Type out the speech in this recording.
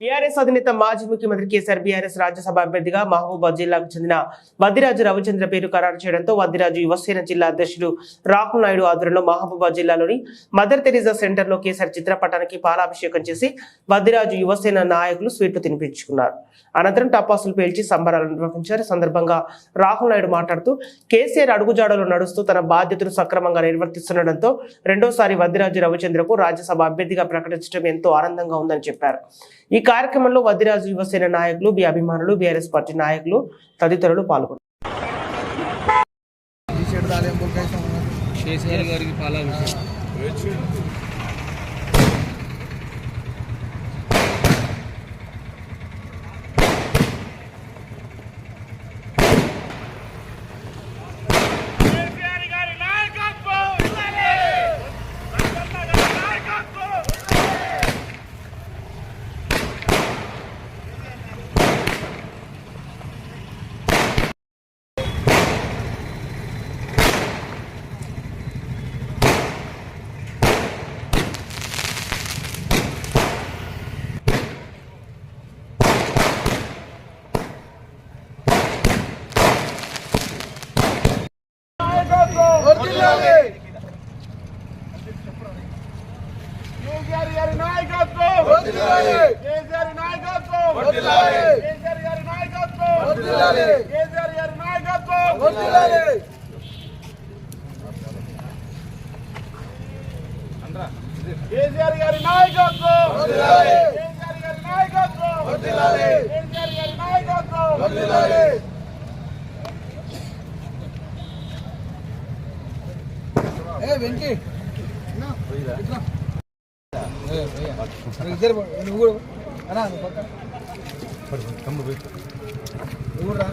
TRS అధినేత మాజీ ముఖ్యమంత్రి కేసీఆర్ బీఆర్ఎస్ రాజ్యసభ అభ్యర్థిగా మహబూబాద్ జిల్లాకు చెందిన వద్దిరాజు రవిచంద్ర పేరు ఖరారు చేయడంతో వద్దిరాజు యువసేన జిల్లా అధ్యక్షుడు రాహుల్ నాయుడు ఆధ్వర్యంలో మహబూబాద్ జిల్లాలోని మదర్ తెరీజా సెంటర్లో కేసీఆర్ చిత్రపటానికి పాలాభిషేకం చేసి వద్దిరాజు యువసేన నాయకులు స్వీట్లు తినిపించుకున్నారు. అనంతరం టపాసులు పేల్చి సంబరాలు నిర్వహించారు. సందర్భంగా రాహుల్ నాయుడు మాట్లాడుతూ కేసీఆర్ అడుగుజాడలో నడుస్తూ తన బాధ్యతను సక్రమంగా నిర్వర్తిస్తుండటంతో రెండోసారి వద్దిరాజు రవిచంద్రకు రాజ్యసభ అభ్యర్థిగా ప్రకటించడం ఎంతో ఆనందంగా ఉందని చెప్పారు. ఈ కార్యక్రమంలో వద్దిరాజు యువసేన నాయకులు బి అభిమానులు బీఆర్ఎస్ పార్టీ నాయకులు తదితరులు పాల్గొన్నారు. గారికి పాలాభిషేకం కేసీఆర్ గారి నాయకత్వం ఉండాలి. రంగన్న గారి నాయకత్వం కేసీఆర్ గారి నాయకత్వం. కేసీఆర్ నాయకత్వం. కేసీఆర్ గారి నాయకత్వం. కేసీఆర్ గారి నాయకత్వం. కేసీఆర్ గారి నాయకత్వం. కేసీఆర్ గారి నాయకత్వం. కేసీఆర్ గారి నాయకత్వం. ஏ வெங்கி. அண்ணா அந்த பக்கம். கம்பு போய். ஊடுறா